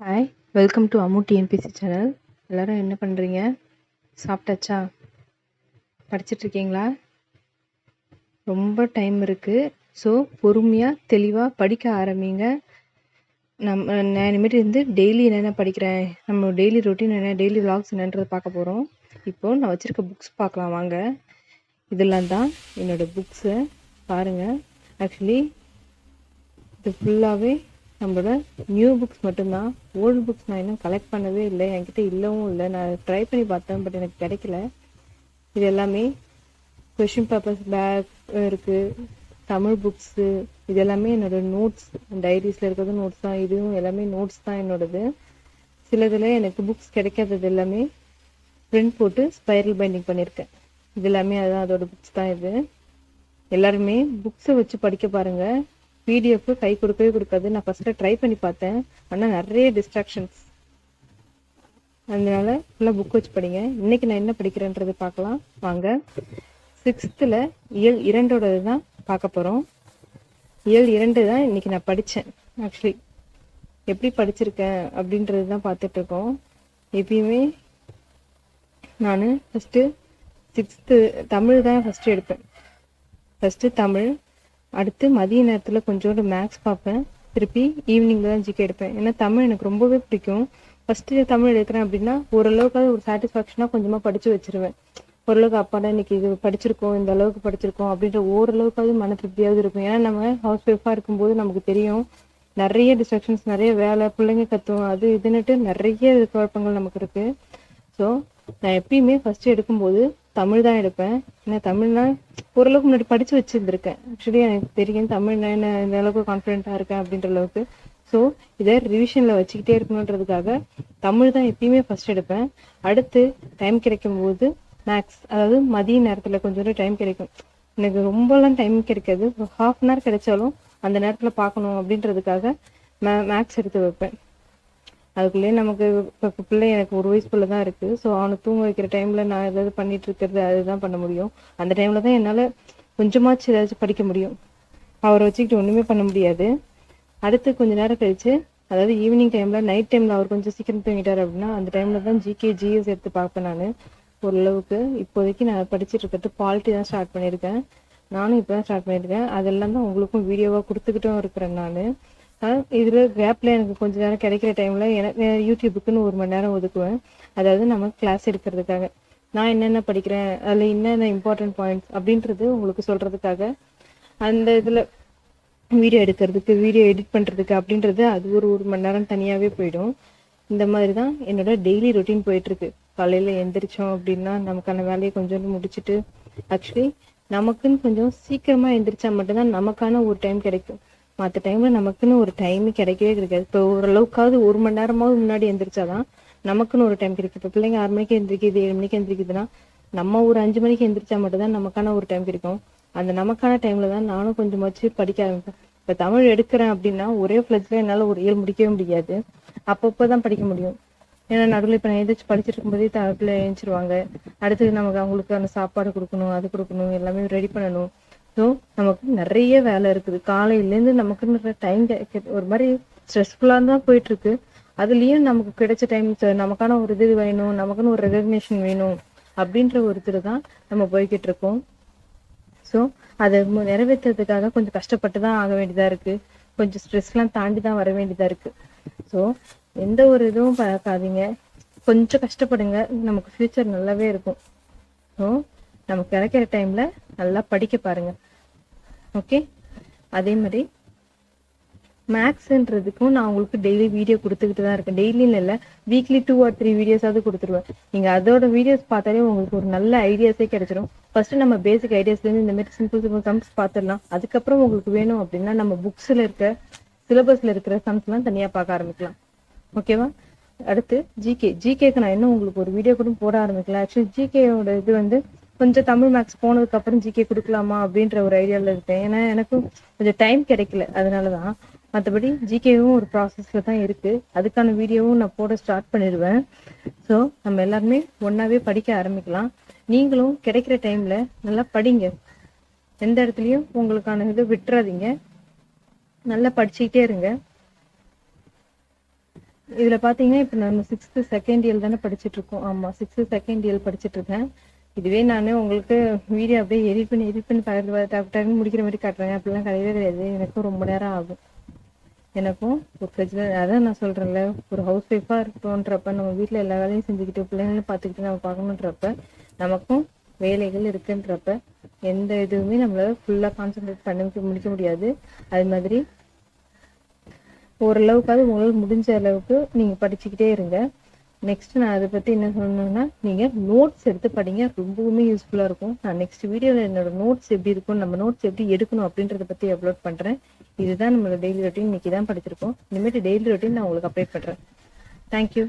Hi welcome to Ammu TNPSC channel எல்லோரும் என்ன பண்ணுறீங்க சாப்பிட்டாச்சா? படிச்சிட்ருக்கீங்களா? ரொம்ப டைம் இருக்குது ஸோ பொறுமையாக தெளிவாக படிக்க ஆரம்பிங்க. நம்ம நான் இனிமேட்டு இருந்து டெய்லி என்னென்ன படிக்கிறேன்? நம்ம டெய்லி ரொட்டீன் என்ன? டெய்லி vlogs என்னன்றதை பார்க்க போகிறோம் இப்போது நான் வச்சுருக்க புக்ஸ் பார்க்கலாம் வாங்க. இதெல்லாம் தான் என்னோடய புக்ஸை பாருங்கள் ஆக்சுவலி இது ஃபுல்லாகவே நம்மளோட நியூ புக்ஸ் மட்டும்தான். ஓல்டு புக்ஸ் நான் இன்னும் கலெக்ட் பண்ணவே இல்லை. என்கிட்ட இல்லவும் இல்லை. நான் ட்ரை பண்ணி பார்த்தேன் பட் எனக்கு கிடைக்கல. இது எல்லாமே கொஷின் பேப்பர்ஸ் பேக் இருக்குது தமிழ் புக்ஸு இது எல்லாமே என்னோட நோட்ஸ் டைரிஸில் இருக்கிறது நோட்ஸ் தான். இதுவும் எல்லாமே நோட்ஸ் தான் என்னோடது. சிலதில் எனக்கு புக்ஸ் கிடைக்காதது எல்லாமே பிரிண்ட் போட்டு ஸ்பைரல் பைண்டிங் பண்ணியிருக்கேன். இது எல்லாமே அதுதான் அதோட புக்ஸ் தான் இது. எல்லாருமே புக்ஸை வச்சு படிக்க பாருங்கள் பிடிஎஃப் கை கொடுக்கவே கொடுக்காது. நான் ஃபர்ஸ்ட் ட்ரை பண்ணி பார்த்தேன். ஆனால் நிறைய டிஸ்ட்ராக்ஷன்ஸ் அதனால ஃபுல்லாக புக் வச்சு படிங்க. இன்னைக்கு நான் என்ன படிக்கிறேன்றது பார்க்கலாம். வாங்க. சிக்ஸ்த்தில் இயல் இரண்டோடது தான் பார்க்க போகிறோம் இயல் இரண்டு தான் இன்னைக்கு நான் படித்தேன் ஆக்சுவலி எப்படி படிச்சிருக்கேன் அப்படின்றது தான் பார்த்துட்டு இருக்கோம். எப்பயுமே நான் ஃபஸ்ட்டு சிக்ஸ்த்து தமிழ் தான் ஃபஸ்ட்டு எடுப்பேன். ஃபஸ்ட்டு தமிழ் அடுத்து மதிய நேரத்தில் கொஞ்சோண்டு மேக்ஸ் பார்ப்பேன். திருப்பி ஈவினிங்கில் தான் ஜிகே எடுப்பேன். ஏன்னா தமிழ் எனக்கு ரொம்பவே பிடிக்கும். ஃபஸ்ட்டு தமிழ் எடுக்கிறேன் அப்படின்னா ஓரளவுக்காவது ஒரு சாட்டிஸ்ஃபேக்ஷனாக கொஞ்சமாக படித்து வச்சிருவேன். ஓரளவுக்கு அப்பாடா இன்னைக்கு இது படிச்சிருக்கோம் இந்த அளவுக்கு படிச்சிருக்கோம் அப்படின்ற ஓரளவுக்காவது மன திருப்தியாவது இருக்கும். ஏன்னா நம்ம ஹவுஸ் ஒய்ஃபாக இருக்கும்போது நமக்கு தெரியும். நிறைய டிஸ்ட்ரக்ஷன்ஸ் நிறைய வேலை பிள்ளைங்க கற்றுவோம் அது இதுன்னுட்டு நிறைய குழப்பங்கள் நமக்கு இருக்குது ஸோ நான் எப்பயுமே ஃபஸ்ட்டு எடுக்கும்போது தமிழ் தான் எடுப்பேன். நான் தமிழ்னா ஓரளவுக்கு முன்னாடி படித்து வச்சுருந்துருக்கேன். ஆக்சுவலி எனக்கு தெரியும் தமிழ்னா என்ன இந்த அளவுக்கு கான்ஃபிடென்ட்டாக இருக்கேன் அப்படின்ற அளவுக்கு. ஸோ இதை ரிவிஷனில் வச்சுக்கிட்டே இருக்கணுன்றதுக்காக தமிழ் தான் எப்பயுமே ஃபர்ஸ்ட் எடுப்பேன். அடுத்து டைம் கிடைக்கும் போது மேக்ஸ் அதாவது மதிய நேரத்தில் கொஞ்சம் டைம் கிடைக்கும். எனக்கு ரொம்பலாம் டைம் கிடைக்காது. ஹாஃப் அன் ஹவர் கிடைச்சாலும் அந்த நேரத்தில் பார்க்கணும் அப்படின்றதுக்காக மே மேக்ஸ் எடுத்து வைப்பேன். அதுக்குள்ளேயே நமக்கு இப்போ பிள்ளை எனக்கு ஒரு வயசு பிள்ளை தான் இருக்கு. ஸோ அவனை தூங்க வைக்கிற டைம்ல நான் ஏதாவது பண்ணிட்டு இருக்கிறது அதுதான் பண்ண முடியும். அந்த டைம்ல தான் என்னால் கொஞ்சமாச்சும் ஏதாச்சும் படிக்க முடியும். அவரை வச்சுக்கிட்டு ஒன்றுமே பண்ண முடியாது. அடுத்து கொஞ்ச நேரம் கழிச்சு அதாவது ஈவினிங் டைம்ல நைட் டைம்ல அவர் கொஞ்சம் சீக்கிரம் தூங்கிட்டார் அப்படின்னா அந்த டைம்ல தான் ஜிகே ஜிஎஸ் எடுத்து பார்ப்பேன் நான். ஓரளவுக்கு இப்போதைக்கு நான் படிச்சுட்டு இருக்கிறது பாலிட்டி தான் ஸ்டார்ட் பண்ணியிருக்கேன். நானும் இப்போ தான் ஸ்டார்ட் பண்ணியிருக்கேன். அதெல்லாம் தான் உங்களுக்கும் வீடியோவாக கொடுத்துக்கிட்டும் இருக்கிறேன் நான். இதில் கேப்பில் எனக்கு கொஞ்ச நேரம் கிடைக்கிற டைமில் எனக்கு யூடியூபுக்குன்னு ஒரு மணி நேரம் ஒதுக்குவேன். அதாவது நம்ம கிளாஸ் எடுக்கிறதுக்காக. நான் என்னென்ன படிக்கிறேன் அதில் என்னென்ன இம்பார்ட்டன்ட் பாயிண்ட்ஸ் அப்படின்றது உங்களுக்கு சொல்கிறதுக்காக அந்த இதில் வீடியோ எடுக்கிறதுக்கு வீடியோ எடிட் பண்ணுறதுக்கு அப்படின்றது அது ஒரு ஒரு மணி நேரம் தனியாகவே போயிடும். இந்த மாதிரி தான் என்னோட டெய்லி ரொட்டீன் போயிட்டுருக்கு. காலையில் எந்திரிச்சோம் அப்படின்னா நமக்கான வேலையை கொஞ்சோண்டு முடிச்சுட்டு ஆக்சுவலி நமக்குன்னு கொஞ்சம் சீக்கிரமாக எந்திரிச்சா மட்டும்தான் நமக்கான ஒரு டைம் கிடைக்கும். மற்ற டைம்ல நமக்குன்னு ஒரு டைம் கிடைக்கவே கிடைக்காது. இப்போ ஓரளவுக்காவது ஒரு மணி நேரமாவது முன்னாடி எந்திரிச்சாதான் நமக்குன்னு ஒரு டைம் கிடைக்கும். இப்போ பிள்ளைங்க ஆறு மணிக்கு எந்திரிக்குது ஏழு மணிக்கு எந்திரிக்குதுன்னா நம்ம ஒரு அஞ்சு மணிக்கு எந்திரிச்சா மட்டும்தான் நமக்கான ஒரு டைம் கிடைக்கும். அந்த நமக்கான டைம்ல தான் நானும் கொஞ்சமாச்சு படிக்க ஆரம்பிப்பேன். இப்போ தமிழ் எடுக்கிறேன் அப்படின்னா ஒரே ஃபிளட்ல என்னால் ஒரு இயல் முடிக்கவே முடியாது. அப்பப்போ தான் படிக்க முடியும். ஏன்னா நடுவில் இப்போ நான் எந்திரிச்சு படிச்சுட்டு இருக்கும்போதே தப்பில் எழுந்திருவாங்க அடுத்து நமக்கு அவங்களுக்கான சாப்பாடு கொடுக்கணும் அது கொடுக்கணும் எல்லாமே ரெடி பண்ணணும். ஸோ நமக்கு நிறைய வேலை இருக்குது. காலையிலேருந்து நமக்கு டைம் ஒரு மாதிரி ஸ்ட்ரெஸ்ஃபுல்லாக தான் போயிட்டுருக்கு. அதுலேயும் நமக்கு கிடைச்ச டைம் நமக்கான ஒரு இது வேணும் நமக்குன்னு ஒரு ரெகக்னேஷன் வேணும் அப்படின்ற ஒரு இதில் தான் நம்ம போய்கிட்டு இருக்கோம். ஸோ அதை நிறைவேற்றுறதுக்காக கொஞ்சம் கஷ்டப்பட்டு தான் ஆக வேண்டியதாக இருக்கு. கொஞ்சம் ஸ்ட்ரெஸ்லாம் தாண்டி தான் வர வேண்டியதாக இருக்கு. ஸோ எந்த ஒரு இதுவும் பார்க்காதீங்க. கொஞ்சம் கஷ்டப்படுங்க. நமக்கு ஃப்யூச்சர் நல்லாவே இருக்கும். ஸோ நமக்கு கிடைக்கிற டைமில் நல்லா படிக்க பாருங்கள் ஓகே? அதே மாதிரி மேக்ஸ்ன்றதுக்கும் நான் உங்களுக்கு டெய்லி வீடியோ கொடுத்துக்கிட்டு தான் இருக்கேன். டெய்லின்னு இல்லை வீக்லி டூ ஆர் த்ரீ வீடியோஸாவது கொடுத்துருவேன். நீங்கள் அதோட வீடியோஸ் பார்த்தாலே உங்களுக்கு ஒரு நல்ல ஐடியாஸே கிடைச்சிரும். ஃபர்ஸ்ட் நம்ம பேசிக் ஐடியாஸ்லேருந்து இந்த மாதிரி சிம்பிள் சிம்பிள் சம்ஸ் பார்த்துடலாம். அதுக்கப்புறம் உங்களுக்கு வேணும் அப்படின்னா நம்ம புக்ஸில் இருக்க சிலபஸில் இருக்கிற சம்ஸ்லாம் தனியாக பார்க்க ஆரம்பிக்கலாம். ஓகேவா அடுத்து ஜிகே ஜிகேக்கு நான் இன்னும் உங்களுக்கு ஒரு வீடியோ கூட போட ஆரம்பிக்கலாம் ஆக்சுவலி ஜிகேயோட இது வந்து கொஞ்சம் தமிழ் மேக்ஸ் போனதுக்கு அப்புறம் ஜிகே கொடுக்கலாமா அப்படின்ற ஒரு ஐடியாவில் இருக்கேன். ஏன்னா எனக்கும் கொஞ்சம் டைம் கிடைக்கல. அதனால தான் மற்றபடி ஜிகேவும் ஒரு ப்ராசஸில் தான் இருக்கு. அதுக்கான வீடியோவும் நான் போட ஸ்டார்ட் பண்ணிடுவேன். ஸோ நம்ம எல்லாருமே ஒன்றாவே படிக்க ஆரம்பிக்கலாம். நீங்களும் கிடைக்கிற டைம்ல நல்லா படிங்க. எந்த இடத்துலையும் உங்களுக்கான இதை விட்டுறாதீங்க. நல்லா படிச்சுக்கிட்டே இருங்க. இதுல பாத்தீங்கன்னா இப்ப நம்ம சிக்ஸ்த்து செகண்ட் இயர் தானே படிச்சிட்டு இருக்கோம். ஆமா செகண்ட் இயர் படிச்சுட்ருக்கேன் இதுவே நான் உங்களுக்கு வீடியோ அப்படியே எடிட் பண்ணி எடிட் பண்ணி டக்கு முடிக்கிற மாதிரி காட்டுறேன். அப்படிலாம் கிடையவே கிடையாது. எனக்கும் ரொம்ப நேரம் ஆகும். எனக்கும் ஒரு பிரச்சனை அதான் நான் சொல்கிறேன்ல ஒரு ஹவுஸ் ஒய்ஃபாக இருக்கோன்றப்ப நம்ம வீட்டில் எல்லா வேலையும் செஞ்சுக்கிட்டு பிள்ளைங்களும் பார்த்துக்கிட்டு நம்ம பார்க்கணுன்றப்ப நமக்கும் வேலைகள் இருக்குன்றப்ப எந்த இதுவுமே நம்மளால ஃபுல்லாக கான்சென்ட்ரேட் பண்ண முடிக்க முடியாது. அது மாதிரி ஓரளவுக்காவது உங்களால் முடிஞ்ச அளவுக்கு நீங்கள் படிச்சுக்கிட்டே இருங்க. நெக்ஸ்ட் நான் அதை பத்தி என்ன சொல்லணும்னா நீங்க நோட்ஸ் எடுத்து படிங்க. ரொம்பவுமே யூஸ்ஃபுல்லா இருக்கும். நான் நெக்ஸ்ட் வீடியோல என்னோட நோட்ஸ் எப்படி இருக்கும் நம்ம நோட்ஸ் எப்படி எடுக்கணும் அப்படின்றத பத்தி அப்லோட் பண்றேன். இதுதான் நம்மளோட டெய்லி ரொட்டீன் இன்னைக்கு தான் படிச்சிருக்கோம். இனிமேட்டு டெய்லி ரொட்டீன் நான் உங்களுக்கு அப்டேட் பண்றேன். தேங்க்யூ